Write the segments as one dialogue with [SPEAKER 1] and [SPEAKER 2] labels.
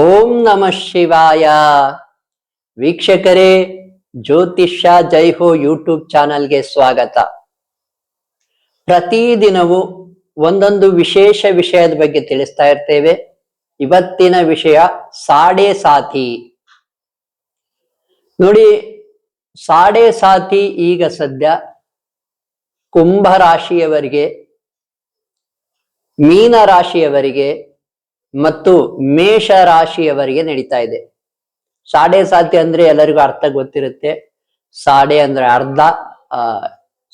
[SPEAKER 1] ಓಂ ನಮಃ ಶಿವಾಯ. ವೀಕ್ಷಕರೇ, ಜ್ಯೋತಿಷ್ಯ ಜೈ ಹೋ ಯೂಟ್ಯೂಬ್ ಚಾನಲ್ಗೆ ಸ್ವಾಗತ. ಪ್ರತಿದಿನವೂ ಒಂದೊಂದು ವಿಶೇಷ ವಿಷಯದ ಬಗ್ಗೆ ತಿಳಿಸ್ತಾ ಇರ್ತೇವೆ. ಇವತ್ತಿನ ವಿಷಯ ಸಾಡೆ ಸಾತಿ. ನೋಡಿ, ಸಾಡೆ ಸಾತಿ ಈಗ ಸದ್ಯ ಕುಂಭ ರಾಶಿಯವರಿಗೆ, ಮೀನ ರಾಶಿಯವರಿಗೆ ಮತ್ತು ಮೇಷ ರಾಶಿಯವರಿಗೆ ನಡೀತಾ ಇದೆ. ಸಾಡೆ ಸಾತಿ ಅಂದ್ರೆ ಎಲ್ಲರಿಗೂ ಅರ್ಥ ಗೊತ್ತಿರುತ್ತೆ. ಸಾಡೆ ಅಂದ್ರೆ ಅರ್ಧ, ಆ,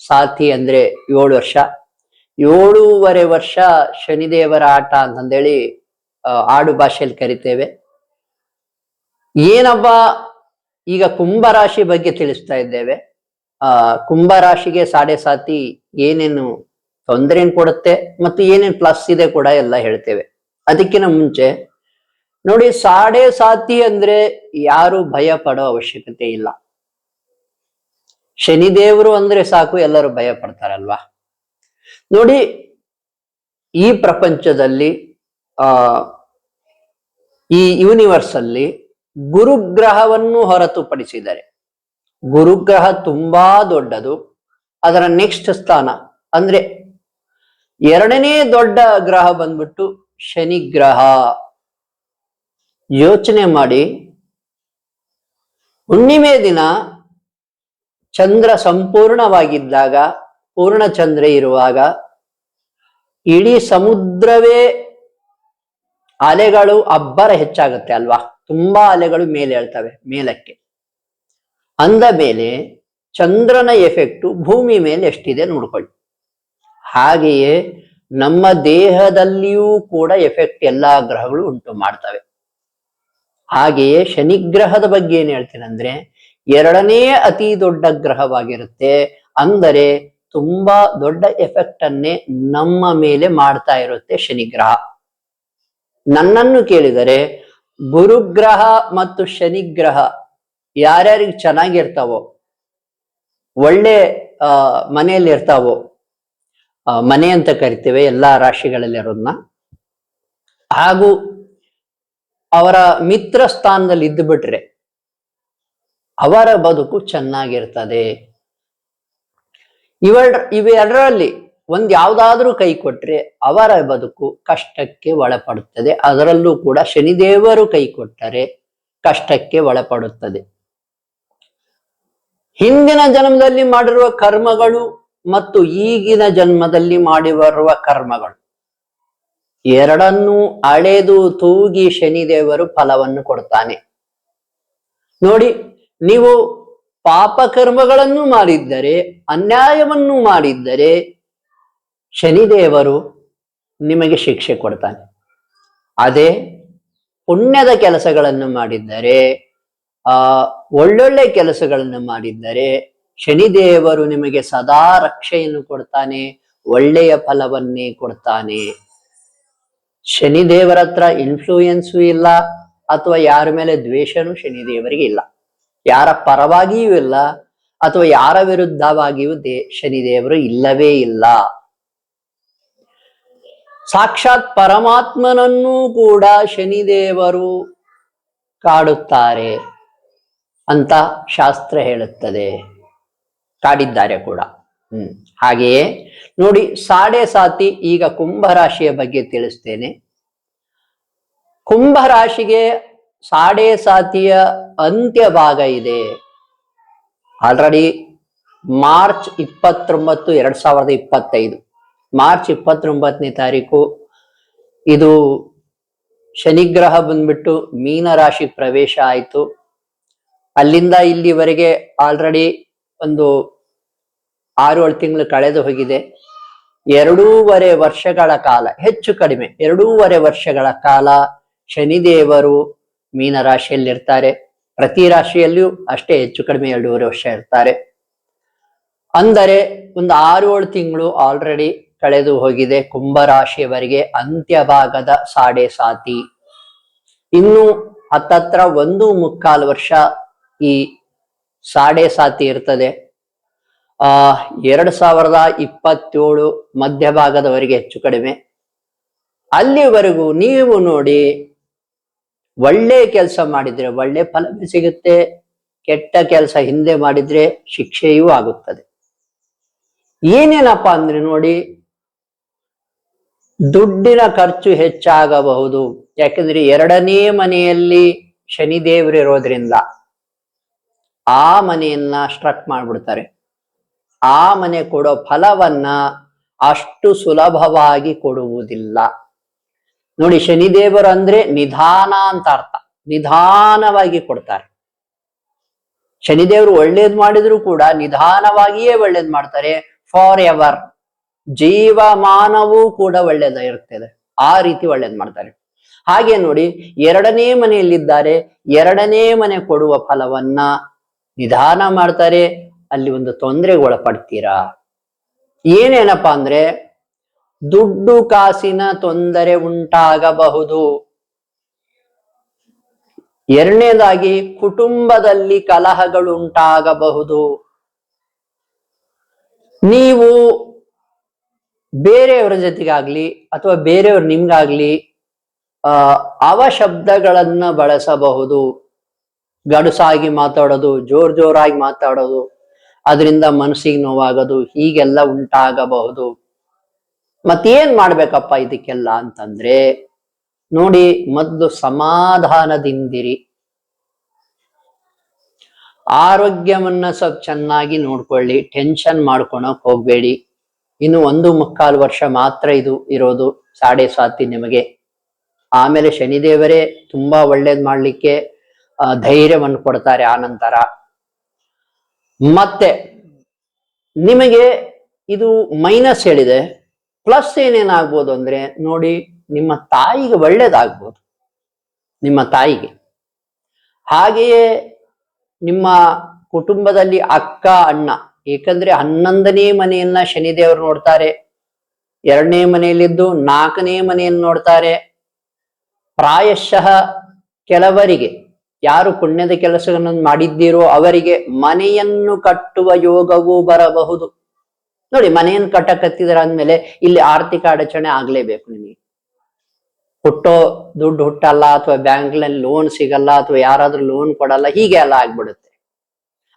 [SPEAKER 1] ಸಾತಿ ಅಂದ್ರೆ ಏಳು ವರ್ಷ. ಏಳೂವರೆ ವರ್ಷ ಶನಿದೇವರ ಆಟ ಅಂತಂದೇಳಿ ಆಡು ಭಾಷೆಯಲ್ಲಿ ಕರಿತೇವೆ. ಏನಬ್ಬ ಈಗ ಕುಂಭ ರಾಶಿ ಬಗ್ಗೆ ತಿಳಿಸ್ತಾ ಇದ್ದೇವೆ. ಆ ಕುಂಭ ರಾಶಿಗೆ ಸಾಡೆ ಸಾತಿ ಏನೇನು ತೊಂದರೆ ಕೊಡುತ್ತೆ ಮತ್ತು ಏನೇನು ಪ್ಲಸ್ ಇದೆ ಕೂಡ ಎಲ್ಲ ಹೇಳ್ತೇವೆ. ಅದಕ್ಕಿಂತ ಮುಂಚೆ ನೋಡಿ ಸಾಡೆ ಸಾತಿ ಅಂದ್ರೆ ಯಾರು ಭಯ ಪಡೋ ಅವಶ್ಯಕತೆ ಇಲ್ಲ. ಶನಿದೇವರು ಅಂದ್ರೆ ಸಾಕು, ಎಲ್ಲರೂ ಭಯ ಪಡ್ತಾರಲ್ವಾ? ನೋಡಿ ಈ ಪ್ರಪಂಚದಲ್ಲಿ, ಆ, ಈ ಯೂನಿವರ್ಸ್ ಅಲ್ಲಿ ಗುರುಗ್ರಹವನ್ನು ಹೊರತುಪಡಿಸಿದರೆ ಗುರುಗ್ರಹ ತುಂಬಾ ದೊಡ್ಡದು. ಅದರ ನೆಕ್ಸ್ಟ್ ಸ್ಥಾನ ಅಂದ್ರೆ ಎರಡನೇ ದೊಡ್ಡ ಗ್ರಹ ಬಂದ್ಬಿಟ್ಟು ಶನಿ ಗ್ರಹ ಯೋಚನೆ ಮಾಡಿ. ಹುಣ್ಣಿಮೆ ದಿನ ಚಂದ್ರ ಸಂಪೂರ್ಣವಾಗಿದ್ದಾಗ, ಪೂರ್ಣ ಚಂದ್ರ ಇರುವಾಗ, ಇಡೀ ಸಮುದ್ರವೇ ಅಲೆಗಳು ಅಬ್ಬರ ಹೆಚ್ಚಾಗುತ್ತೆ ಅಲ್ವಾ? ತುಂಬಾ ಅಲೆಗಳು ಮೇಲೆ ಹೇಳ್ತವೆ, ಮೇಲಕ್ಕೆ. ಅಂದ ಮೇಲೆ ಚಂದ್ರನ ಎಫೆಕ್ಟು ಭೂಮಿ ಮೇಲೆ ಎಷ್ಟಿದೆ ನೋಡ್ಕೊಳ್ಳಿ. ಹಾಗೆಯೇ ನಮ್ಮ ದೇಹದಲ್ಲಿಯೂ ಕೂಡ ಎಫೆಕ್ಟ್ ಎಲ್ಲಾ ಗ್ರಹಗಳು ಉಂಟು ಮಾಡ್ತವೆ. ಹಾಗೆಯೇ ಶನಿಗ್ರಹದ ಬಗ್ಗೆ ಏನ್ ಹೇಳ್ತೀನಿ ಅಂದ್ರೆ, ಎರಡನೇ ಅತಿ ದೊಡ್ಡ ಗ್ರಹವಾಗಿರುತ್ತೆ. ಅಂದರೆ ತುಂಬಾ ದೊಡ್ಡ ಎಫೆಕ್ಟ್ ಅನ್ನೇ ನಮ್ಮ ಮೇಲೆ ಮಾಡ್ತಾ ಇರುತ್ತೆ ಶನಿಗ್ರಹ. ನನ್ನನ್ನು ಕೇಳಿದರೆ, ಗುರುಗ್ರಹ ಮತ್ತು ಶನಿಗ್ರಹ ಯಾರ್ಯಾರಿಗೆ ಚೆನ್ನಾಗಿರ್ತಾವೋ, ಒಳ್ಳೆ ಮನೆಯಲ್ಲಿ ಇರ್ತಾವೋ ಮನೆ ಅಂತ ಕರಿತೇವೆ ಎಲ್ಲಾ ರಾಶಿಗಳಲ್ಲಿ ಇರೋದನ್ನ ಹಾಗೂ ಅವರ ಮಿತ್ರ ಸ್ಥಾನದಲ್ಲಿ ಇದ್ದು ಬಿಟ್ರೆ ಅವರ ಬದುಕು ಚೆನ್ನಾಗಿರ್ತದೆ. ಇವ ಇವೆರಡರಲ್ಲಿ ಒಂದ್ ಯಾವ್ದಾದ್ರೂ ಕೈ ಕೊಟ್ರೆ ಅವರ ಬದುಕು ಕಷ್ಟಕ್ಕೆ ಒಳಪಡುತ್ತದೆ. ಅದರಲ್ಲೂ ಕೂಡ ಶನಿದೇವರು ಕೈ ಕೊಟ್ಟರೆ ಕಷ್ಟಕ್ಕೆ ಒಳಪಡುತ್ತದೆ. ಹಿಂದಿನ ಜನ್ಮದಲ್ಲಿ ಮಾಡಿರುವ ಕರ್ಮಗಳು ಮತ್ತು ಈಗಿನ ಜನ್ಮದಲ್ಲಿ ಮಾಡಿರುವ ಕರ್ಮಗಳು. ಎರಡನ್ನೂ ಅಳೆದು ತೂಗಿ ಶನಿದೇವರು ಫಲವನ್ನು ಕೊಡ್ತಾನೆ. ನೋಡಿ, ನೀವು ಪಾಪ ಕರ್ಮಗಳನ್ನು ಮಾಡಿದ್ದರೆ, ಅನ್ಯಾಯವನ್ನು ಮಾಡಿದ್ದರೆ, ಶನಿದೇವರು ನಿಮಗೆ ಶಿಕ್ಷೆ ಕೊಡ್ತಾನೆ. ಅದೇ ಪುಣ್ಯದ ಕೆಲಸಗಳನ್ನು ಮಾಡಿದ್ದರೆ, ಆ ಒಳ್ಳೊಳ್ಳೆ ಕೆಲಸಗಳನ್ನು ಮಾಡಿದ್ದರೆ ಶನಿದೇವರು ನಿಮಗೆ ಸದಾ ರಕ್ಷೆಯನ್ನು ಕೊಡ್ತಾನೆ, ಒಳ್ಳೆಯ ಫಲವನ್ನೇ ಕೊಡ್ತಾನೆ. ಶನಿದೇವರ ಹತ್ರ ಇನ್ಫ್ಲೂಯೆನ್ಸು ಇಲ್ಲ, ಅಥವಾ ಯಾರ ಮೇಲೆ ದ್ವೇಷನೂ ಶನಿದೇವರಿಗೆ ಇಲ್ಲ. ಯಾರ ಪರವಾಗಿಯೂ ಇಲ್ಲ, ಅಥವಾ ಯಾರ ವಿರುದ್ಧವಾಗಿಯೂ ದೇ, ಶನಿದೇವರು ಇಲ್ಲವೇ ಇಲ್ಲ. ಸಾಕ್ಷಾತ್ ಪರಮಾತ್ಮನನ್ನೂ ಕೂಡ ಶನಿದೇವರು ಕಾಡುತ್ತಾರೆ ಅಂತ ಶಾಸ್ತ್ರ ಹೇಳುತ್ತದೆ. ಕಾಡಿದ್ದಾರೆ ಕೂಡ. ಹ್ಮ್. ಹಾಗೆಯೇ ನೋಡಿ ಸಾಡೆ ಸಾತಿ ಈಗ ಕುಂಭ ರಾಶಿಯ ಬಗ್ಗೆ ತಿಳಿಸ್ತೇನೆ. ಕುಂಭ ರಾಶಿಗೆ ಸಾಡೆ ಸಾತಿಯ ಅಂತ್ಯ ಭಾಗ ಇದೆ. ಆಲ್ರೆಡಿ ಮಾರ್ಚ್ ಇಪ್ಪತ್ತೊಂಬತ್ತು ಎರಡ್ ಸಾವಿರದ ಇಪ್ಪತ್ತೈದು. ಮಾರ್ಚ್ ಇಪ್ಪತ್ತೊಂಬತ್ತನೇ ತಾರೀಕು. ಇದು ಶನಿಗ್ರಹ ಬಂದ್ಬಿಟ್ಟು ಮೀನ ರಾಶಿ ಪ್ರವೇಶ ಆಯಿತು. ಅಲ್ಲಿಂದ ಇಲ್ಲಿವರೆಗೆ ಆಲ್ರೆಡಿ ಒಂದು ಆರು ಏಳು ತಿಂಗಳು ಕಳೆದು ಹೋಗಿದೆ. ಎರಡೂವರೆ ವರ್ಷಗಳ ಕಾಲ, ಹೆಚ್ಚು ಕಡಿಮೆ, ಎರಡೂವರೆ ವರ್ಷಗಳ ಕಾಲ ಶನಿದೇವರು ಮೀನ ರಾಶಿಯಲ್ಲಿರ್ತಾರೆ ಪ್ರತಿ ರಾಶಿಯಲ್ಲಿಯೂ ಅಷ್ಟೇ ಹೆಚ್ಚು ಕಡಿಮೆ ಎರಡೂವರೆ ವರ್ಷ ಇರ್ತಾರೆ. ಅಂದರೆ ಒಂದು ಆರು ಏಳು ತಿಂಗಳು ಆಲ್ರೆಡಿ ಕಳೆದು ಹೋಗಿದೆ ಕುಂಭ ರಾಶಿಯವರೆಗೆ ಅಂತ್ಯ ಭಾಗದ ಸಾಡೆ ಸಾತಿ. ಇನ್ನು ಹತ್ತತ್ರ ಒಂದು ಮುಕ್ಕಾಲು ವರ್ಷ ಈ ಸಾಡೆ ಸಾತಿ ಇರ್ತದೆ. ಆ, ಎರಡ್ ಸಾವಿರದ ಇಪ್ಪತ್ತೇಳು ಮಧ್ಯಭಾಗದವರೆಗೆ ಹೆಚ್ಚು ಕಡಿಮೆ. ಅಲ್ಲಿವರೆಗೂ ನೀವು ನೋಡಿ ಒಳ್ಳೆ ಕೆಲಸ ಮಾಡಿದ್ರೆ ಒಳ್ಳೆ ಫಲ ಸಿಗುತ್ತೆ, ಕೆಟ್ಟ ಕೆಲಸ ಹಿಂದೆ ಮಾಡಿದ್ರೆ ಶಿಕ್ಷೆಯೂ ಆಗುತ್ತದೆ. ಏನೇನಪ್ಪ ಅಂದ್ರೆ ನೋಡಿ, ದುಡ್ಡಿನ ಖರ್ಚು ಹೆಚ್ಚಾಗಬಹುದು. ಯಾಕಂದ್ರೆ ಎರಡನೇ ಮನೆಯಲ್ಲಿ ಶನಿದೇವರಿರೋದ್ರಿಂದ ಆ ಮನೆಯನ್ನ ಸ್ಟ್ರಕ್ ಮಾಡ್ಬಿಡ್ತಾರೆ. ಆ ಮನೆ ಕೊಡೋ ಫಲವನ್ನ ಅಷ್ಟು ಸುಲಭವಾಗಿ ಕೊಡುವುದಿಲ್ಲ. ನೋಡಿ ಶನಿದೇವರು ಅಂದ್ರೆ ನಿಧಾನ ಅಂತ ಅರ್ಥ. ನಿಧಾನವಾಗಿ ಕೊಡ್ತಾರೆ. ಶನಿದೇವರು ಒಳ್ಳೇದ್ ಮಾಡಿದ್ರು ಕೂಡ ನಿಧಾನವಾಗಿಯೇ ಒಳ್ಳೇದು ಮಾಡ್ತಾರೆ. ಫಾರ್ ಎವರ್ ಜೀವಮಾನವೂ ಕೂಡ ಒಳ್ಳೇದಾಗಿರ್ತದೆ. ಆ ರೀತಿ ಒಳ್ಳೇದ್ ಮಾಡ್ತಾರೆ. ಹಾಗೆ ನೋಡಿ ಎರಡನೇ ಮನೆಯಲ್ಲಿದ್ದಾರೆ. ಎರಡನೇ ಮನೆ ಕೊಡುವ ಫಲವನ್ನ ನಿಧಾನ ಮಾಡ್ತಾರೆ. ಅಲ್ಲಿ ಒಂದು ತೊಂದರೆಗೆ ಒಳಪಡ್ತೀರಾ ಏನೇನಪ್ಪಾ ಅಂದ್ರೆ ದುಡ್ಡು ಕಾಸಿನ ತೊಂದರೆ ಉಂಟಾಗಬಹುದು. ಎರಡನೇದಾಗಿ ಕುಟುಂಬದಲ್ಲಿ ಕಲಹಗಳು ಉಂಟಾಗಬಹುದು. ನೀವು ಬೇರೆಯವರ ಜೊತೆಗಾಗ್ಲಿ ಅಥವಾ ಬೇರೆಯವ್ರು ನಿಮ್ಗಾಗ್ಲಿ, ಆ, ಅವಶಬ್ದಗಳನ್ನ ಬಳಸಬಹುದು. ಗಡುಸಾಗಿ ಮಾತಾಡೋದು, ಜೋರ್ ಜೋರಾಗಿ ಮಾತಾಡೋದು. ಅದರಿಂದ ಮನಸ್ಸಿಗೆ ನೋವಾಗೋದು, ಹೀಗೆಲ್ಲ ಉಂಟಾಗಬಹುದು. ಮತ್ತೇನ್ ಮಾಡ್ಬೇಕಪ್ಪ ಇದಕ್ಕೆಲ್ಲ ಅಂತಂದ್ರೆ, ನೋಡಿ ಮೊದಲು ಸಮಾಧಾನದಿಂದಿರಿ. ಆರೋಗ್ಯವನ್ನ ಸ್ವಲ್ಪ ಚೆನ್ನಾಗಿ ನೋಡ್ಕೊಳ್ಳಿ, ಟೆನ್ಷನ್ ಮಾಡ್ಕೊಳಕ್ ಹೋಗ್ಬೇಡಿ. ಇನ್ನು ಒಂದು ಮುಕ್ಕಾಲು ವರ್ಷ ಮಾತ್ರ ಇದು ಇರೋದು, ಸಾಡೆ ಸಾತಿ ನಿಮಗೆ. ಆಮೇಲೆ ಶನಿದೇವರೇ ತುಂಬಾ ಒಳ್ಳೇದ್ ಮಾಡ್ಲಿಕ್ಕೆ ಧೈರ್ಯವನ್ನು ಕೊಡ್ತಾರೆ ಆ ನಂತರ ಮತ್ತೆ ನಿಮಗೆ ಇದು ಮೈನಸ್ ಹೇಳಿದೆ ಪ್ಲಸ್ ಏನೇನಾಗ್ಬೋದು ಅಂದ್ರೆ ನೋಡಿ, ನಿಮ್ಮ ತಾಯಿಗೆ ಒಳ್ಳೇದಾಗ್ಬೋದು. ನಿಮ್ಮ ತಾಯಿಗೆ. ಹಾಗೆಯೇ ನಿಮ್ಮ ಕುಟುಂಬದಲ್ಲಿ ಅಕ್ಕ, ಅಣ್ಣ, ಏಕೆಂದ್ರೆ ಹನ್ನೊಂದನೇ ಮನೆಯನ್ನ ಶನಿದೇವರು ನೋಡ್ತಾರೆ, ಎರಡನೇ ಮನೆಯಲ್ಲಿದ್ದು ನಾಲ್ಕನೇ ಮನೆಯನ್ನು ನೋಡ್ತಾರೆ. ಪ್ರಾಯಶಃ ಕೆಲವರಿಗೆ ಯಾರು ಪುಣ್ಯದ ಕೆಲಸವನ್ನು ಮಾಡಿದ್ದೀರೋ ಅವರಿಗೆ ಮನೆಯನ್ನು ಕಟ್ಟುವ ಯೋಗವೂ ಬರಬಹುದು. ನೋಡಿ, ಮನೆಯನ್ನು ಕಟ್ಟಕತ್ತಿದ್ರ ಅಂದ್ಮೇಲೆ ಇಲ್ಲಿ ಆರ್ಥಿಕ ಅಡಚಣೆ ಆಗ್ಲೇಬೇಕು ನಿಮಗೆ. ಹುಟ್ಟೋ ದುಡ್ಡು ಹುಟ್ಟಲ್ಲ, ಅಥವಾ ಬ್ಯಾಂಕ್ನಲ್ಲಿ ಲೋನ್ ಸಿಗಲ್ಲ, ಅಥವಾ ಯಾರಾದ್ರೂ ಲೋನ್ ಕೊಡಲ್ಲ, ಹೀಗೆ ಎಲ್ಲ ಆಗ್ಬಿಡುತ್ತೆ.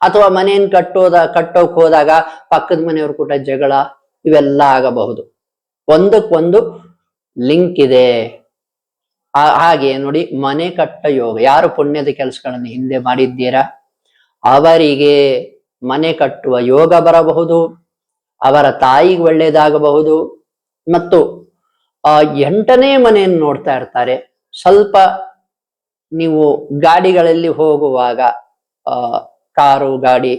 [SPEAKER 1] ಅಥವಾ ಮನೆಯನ್ ಕಟ್ಟೋದ, ಕಟ್ಟೋಕ್ ಹೋದಾಗ ಪಕ್ಕದ ಮನೆಯವ್ರ ಕೂಡ ಜಗಳ, ಇವೆಲ್ಲ ಆಗಬಹುದು. ಒಂದಕ್ಕೊಂದು ಲಿಂಕ್ ಇದೆ. ಹಾಗೆ ನೋಡಿ ಮನೆ ಕಟ್ಟ ಯೋಗ. ಯಾರು ಪುಣ್ಯದ ಕೆಲಸಗಳನ್ನು ಹಿಂದೆ ಮಾಡಿದ್ದೀರಾ? ಅವರಿಗೆ ಮನೆ ಕಟ್ಟುವ ಯೋಗ ಬರಬಹುದು, ಅವರ ತಾಯಿಗೆ ಒಳ್ಳೇದಾಗಬಹುದು ಮತ್ತು ಆ ಎಂಟನೇ ಮನೆಯನ್ನು ನೋಡ್ತಾ ಇರ್ತಾರೆ. ಸ್ವಲ್ಪ ನೀವು ಗಾಡಿಗಳಲ್ಲಿ ಹೋಗುವಾಗ ಕಾರು, ಗಾಡಿ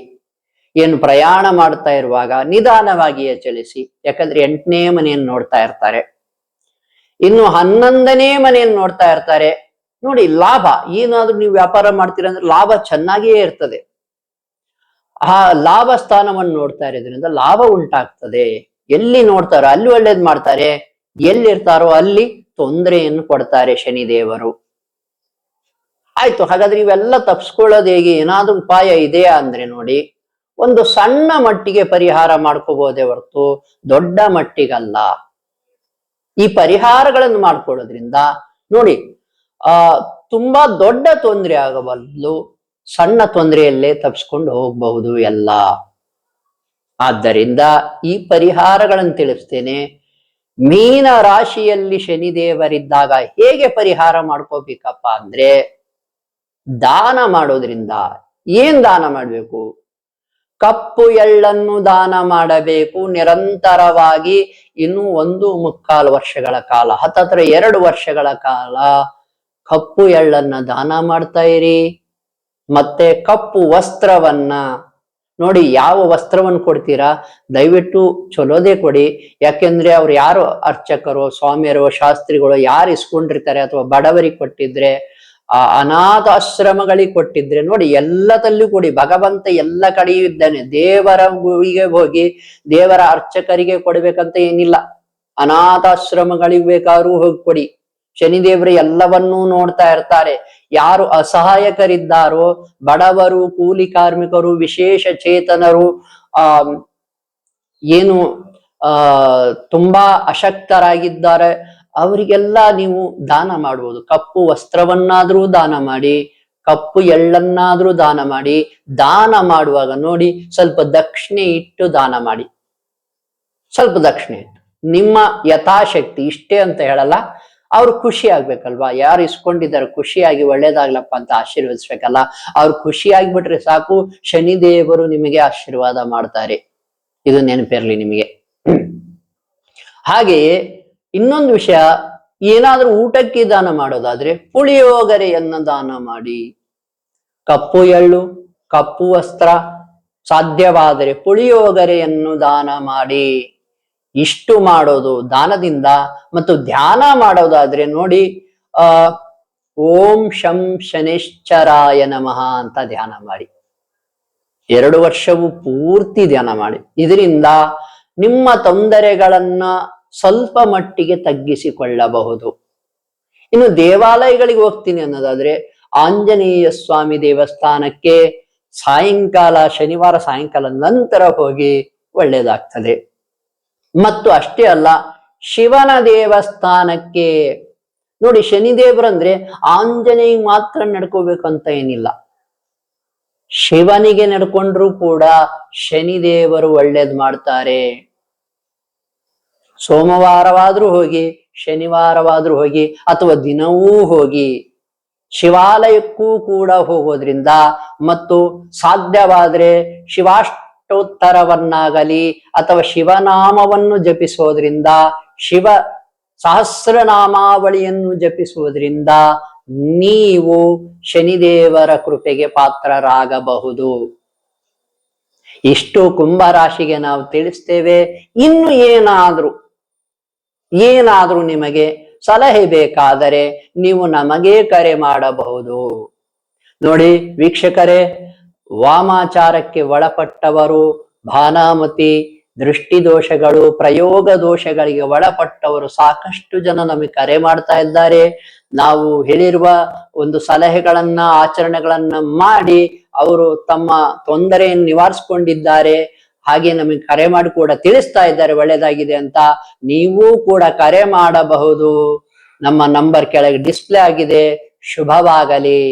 [SPEAKER 1] ಏನು ಪ್ರಯಾಣ ಮಾಡ್ತಾ ಇರುವಾಗ ನಿಧಾನವಾಗಿಯೇ ಚಲಿಸಿ, ಯಾಕಂದ್ರೆ ಎಂಟನೇ ಮನೆಯನ್ನು ನೋಡ್ತಾ ಇರ್ತಾರೆ. ಇನ್ನು ಹನ್ನೊಂದನೇ ಮನೆಯನ್ನು ನೋಡ್ತಾ ಇರ್ತಾರೆ. ನೋಡಿ, ಲಾಭ. ಏನಾದ್ರೂ ನೀವು ವ್ಯಾಪಾರ ಮಾಡ್ತೀರಾ ಅಂದ್ರೆ ಲಾಭ ಚೆನ್ನಾಗಿಯೇ ಇರ್ತದೆ. ಆ ಲಾಭ ಸ್ಥಾನವನ್ನು ನೋಡ್ತಾ ಇರೋದ್ರಿಂದ ಲಾಭ ಉಂಟಾಗ್ತದೆ. ಎಲ್ಲಿ ನೋಡ್ತಾರೋ, ಅಲ್ಲಿ ಒಳ್ಳೇದ್ ಮಾಡ್ತಾರೆ. ಎಲ್ಲಿರ್ತಾರೋ ಅಲ್ಲಿ ತೊಂದರೆಯನ್ನು ಕೊಡ್ತಾರೆ ಶನಿದೇವರು. ಆಯ್ತು, ಹಾಗಾದ್ರೆ ಇವೆಲ್ಲ ತಪ್ಸ್ಕೊಳ್ಳೋದು ಹೇಗೆ? ಏನಾದ್ರೂ ಉಪಾಯ ಇದೆಯಾ ಅಂದ್ರೆ ನೋಡಿ, ಒಂದು ಸಣ್ಣ ಮಟ್ಟಿಗೆ ಪರಿಹಾರ ಮಾಡ್ಕೋಬಹುದೇ ಹೊರತು ದೊಡ್ಡ ಮಟ್ಟಿಗಲ್ಲ. ಈ ಪರಿಹಾರಗಳನ್ನು ಮಾಡ್ಕೊಳ್ಳೋದ್ರಿಂದ ನೋಡಿ, ಆ, ತುಂಬಾ ದೊಡ್ಡ ತೊಂದರೆ ಆಗಬಲ್ಲು ಸಣ್ಣ ತೊಂದರೆಯಲ್ಲೇ ತಪ್ಪಿಸ್ಕೊಂಡು ಹೋಗಬಹುದು ಎಲ್ಲ. ಆದ್ದರಿಂದ ಈ ಪರಿಹಾರಗಳನ್ನು ತಿಳಿಸ್ತೇನೆ. ಮೀನ ರಾಶಿಯಲ್ಲಿ ಶನಿದೇವರಿದ್ದಾಗ ಹೇಗೆ ಪರಿಹಾರ ಮಾಡ್ಕೋಬೇಕಪ್ಪ ಅಂದ್ರೆ ದಾನ ಮಾಡೋದ್ರಿಂದ ಏನ್ ದಾನ ಮಾಡ್ಬೇಕು? ಕಪ್ಪು ಎಳ್ಳನ್ನು ದಾನ ಮಾಡಬೇಕು. ನಿರಂತರವಾಗಿ ಇನ್ನು ಒಂದು ಮುಕ್ಕಾಲು ವರ್ಷಗಳ ಕಾಲ, ಹತ್ತತ್ರ ಎರಡು ವರ್ಷಗಳ ಕಾಲ ಕಪ್ಪು ಎಳ್ಳನ್ನ ದಾನ ಮಾಡ್ತಾ ಇರಿ. ಮತ್ತೆ ಕಪ್ಪು ವಸ್ತ್ರವನ್ನ ನೋಡಿ ಯಾವ ವಸ್ತ್ರವನ್ನು ಕೊಡ್ತೀರಾ? ದಯವಿಟ್ಟು ಚಲೋದೇ ಕೊಡಿ. ಯಾಕೆಂದ್ರೆ ಅವ್ರು ಯಾರು ಅರ್ಚಕರು, ಸ್ವಾಮಿಯರು, ಶಾಸ್ತ್ರಿಗಳು ಯಾರು ಇಸ್ಕೊಂಡಿರ್ತಾರೆ ಅಥವಾ ಬಡವರಿಗೆ ಕೊಟ್ಟಿದ್ರೆ ಆ ಅನಾಥಾಶ್ರಮಗಳಿಗೆ ಕೊಟ್ಟಿದ್ರೆ ನೋಡಿ ಎಲ್ಲದಲ್ಲೂ ಕೊಡಿ. ಭಗವಂತ ಎಲ್ಲ ಕಡೆಯೂ ಇದ್ದಾನೆ. ದೇವರ ಗುಡಿಗೆ ಹೋಗಿ ದೇವರ ಅರ್ಚಕರಿಗೆ ಕೊಡ್ಬೇಕಂತ ಏನಿಲ್ಲ. ಅನಾಥಾಶ್ರಮಗಳಿಗೆ ಬೇಕಾದ್ರೂ ಹೋಗಿ ಕೊಡಿ. ಶನಿದೇವರು ಎಲ್ಲವನ್ನೂ ನೋಡ್ತಾ ಇರ್ತಾರೆ. ಯಾರು ಅಸಹಾಯಕರಿದ್ದಾರೋ, ಬಡವರು, ಕೂಲಿ ಕಾರ್ಮಿಕರು, ವಿಶೇಷ ಚೇತನರು, ಆ, ಏನು, ಆ, ತುಂಬಾ ಅಶಕ್ತರಾಗಿದ್ದಾರೆ. ಅವರಿಗೆಲ್ಲ ನೀವು ದಾನ ಮಾಡ್ಬೋದು. ಕಪ್ಪು ವಸ್ತ್ರವನ್ನಾದ್ರೂ ದಾನ ಮಾಡಿ, ಕಪ್ಪು ಎಳ್ಳನ್ನಾದ್ರೂ ದಾನ ಮಾಡಿ, ದಾನ ಮಾಡುವಾಗ ನೋಡಿ ಸ್ವಲ್ಪ ದಕ್ಷಿಣೆ ಇಟ್ಟು ದಾನ ಮಾಡಿ. ಸ್ವಲ್ಪ ದಕ್ಷಿಣೆ ಇಟ್ಟು. ನಿಮ್ಮ ಯಥಾಶಕ್ತಿ ಇಷ್ಟೇ ಅಂತ ಹೇಳಲ್ಲ, ಅವ್ರು ಖುಷಿ ಆಗ್ಬೇಕಲ್ವಾ? ಯಾರು ಇಸ್ಕೊಂಡಿದ್ದಾರೆ ಖುಷಿಯಾಗಿ ಒಳ್ಳೇದಾಗ್ಲಪ್ಪ ಅಂತ ಆಶೀರ್ವದಿಸ್ಬೇಕಲ್ಲ? ಅವ್ರು ಖುಷಿ ಆಗ್ಬಿಟ್ರೆ ಸಾಕು, ಶನಿದೇವರು ನಿಮಗೆ ಆಶೀರ್ವಾದ ಮಾಡ್ತಾರೆ. ಇದು ನೆನಪಿರ್ಲಿ ನಿಮಗೆ. ಹಾಗೆಯೇ ಇನ್ನೊಂದು ವಿಷಯ, ಏನಾದ್ರೂ ಊಟಕ್ಕೆ ದಾನ ಮಾಡೋದಾದ್ರೆ ಪುಳಿಯೋಗರೆಯನ್ನ ದಾನ ಮಾಡಿ. ಕಪ್ಪು ಎಳ್ಳು, ಕಪ್ಪು ವಸ್ತ್ರ ಸಾಧ್ಯವಾದರೆ ಪುಳಿಯೋಗರೆಯನ್ನು ದಾನ ಮಾಡಿ. ಇಷ್ಟು ಮಾಡೋದು ದಾನದಿಂದ ಮತ್ತು ಧ್ಯಾನ ಮಾಡೋದಾದ್ರೆ ನೋಡಿ, ಆ, ಓಂ ಶಂ ಶನಿಶ್ಚರಾಯ ನಮಃ ಅಂತ ಧ್ಯಾನ ಮಾಡಿ. ಎರಡು ವರ್ಷವೂ ಪೂರ್ತಿ ಧ್ಯಾನ ಮಾಡಿ. ಇದರಿಂದ ನಿಮ್ಮ ತೊಂದರೆಗಳನ್ನ ಸ್ವಲ್ಪ ಮಟ್ಟಿಗೆ ತಗ್ಗಿಸಿಕೊಳ್ಳಬಹುದು. ಇನ್ನು ದೇವಾಲಯಗಳಿಗೆ ಹೋಗ್ತೀನಿ ಅನ್ನೋದಾದ್ರೆ ಆಂಜನೇಯ ಸ್ವಾಮಿ ದೇವಸ್ಥಾನಕ್ಕೆ ಸಾಯಂಕಾಲ, ಶನಿವಾರ ಸಾಯಂಕಾಲ ನಂತರ ಹೋಗಿ ಒಳ್ಳೇದಾಗ್ತದೆ ಮತ್ತು ಅಷ್ಟೇ ಅಲ್ಲ, ಶಿವನ ದೇವಸ್ಥಾನಕ್ಕೆ, ನೋಡಿ ಶನಿದೇವರಂದ್ರೆ ಆಂಜನೇಯ ಮಾತ್ರ ನಡ್ಕೋಬೇಕು ಅಂತ ಏನಿಲ್ಲ. ಶಿವನಿಗೆ ನಡ್ಕೊಂಡ್ರು ಕೂಡ ಶನಿದೇವರು ಒಳ್ಳೇದ್ ಮಾಡ್ತಾರೆ. ಸೋಮವಾರವಾದ್ರೂ ಹೋಗಿ, ಶನಿವಾರವಾದ್ರೂ ಹೋಗಿ, ಅಥವಾ ದಿನವೂ ಹೋಗಿ, ಶಿವಾಲಯಕ್ಕೂ ಕೂಡ ಹೋಗೋದ್ರಿಂದ ಮತ್ತು ಸಾಧ್ಯವಾದರೆ ಶಿವಾಷ್ಟೋತ್ತರವನ್ನಾಗಲಿ ಅಥವಾ ಶಿವನಾಮವನ್ನು ಜಪಿಸೋದ್ರಿಂದ, ಶಿವ ಸಹಸ್ರನಾಮಾವಳಿಯನ್ನು ಜಪಿಸುವುದರಿಂದ ನೀವು ಶನಿದೇವರ ಕೃಪೆಗೆ ಪಾತ್ರರಾಗಬಹುದು. ಇಷ್ಟು ಕುಂಭರಾಶಿಗೆ ನಾವು ತಿಳಿಸ್ತೇವೆ. ಇನ್ನು ಏನಾದ್ರೂ ಏನಾದ್ರೂ ನಿಮಗೆ ಸಲಹೆ ಬೇಕಾದರೆ ನೀವು ನಮಗೆ ಕರೆ ಮಾಡಬಹುದು. ನೋಡಿ ವೀಕ್ಷಕರೇ, ವಾಮಾಚಾರಕ್ಕೆ ಒಳಪಟ್ಟವರು, ಭಾನಾಮತಿ ದೃಷ್ಟಿ ದೋಷಗಳು ಪ್ರಯೋಗ ದೋಷಗಳಿಗೆ ಒಳಪಟ್ಟವರು ಸಾಕಷ್ಟು ಜನ ನಮಗೆ ಕರೆ ಮಾಡ್ತಾ ಇದ್ದಾರೆ. ನಾವು ಹೇಳಿರುವ ಒಂದು ಸಲಹೆಗಳನ್ನ, ಆಚರಣೆಗಳನ್ನ ಮಾಡಿ ಅವರು ತಮ್ಮ ತೊಂದರೆಯನ್ನು ನಿವಾರಿಸಿಕೊಂಡಿದ್ದಾರೆ. ಹಾಗೆ ನಮಗೆ ಕರೆ ಮಾಡಿ ಕೂಡ ತಿಳಿಸ್ತಾ ಇದ್ದಾರೆ, ಒಳ್ಳೇದಾಗಿದೆ ಅಂತ. ನೀವು ಕೂಡ ಕರೆ ಮಾಡಬಹುದು. ನಮ್ಮ ನಂಬರ್ ಕೆಳಗೆ ಡಿಸ್ಪ್ಲೇ ಆಗಿದೆ. ಶುಭವಾಗಲಿ.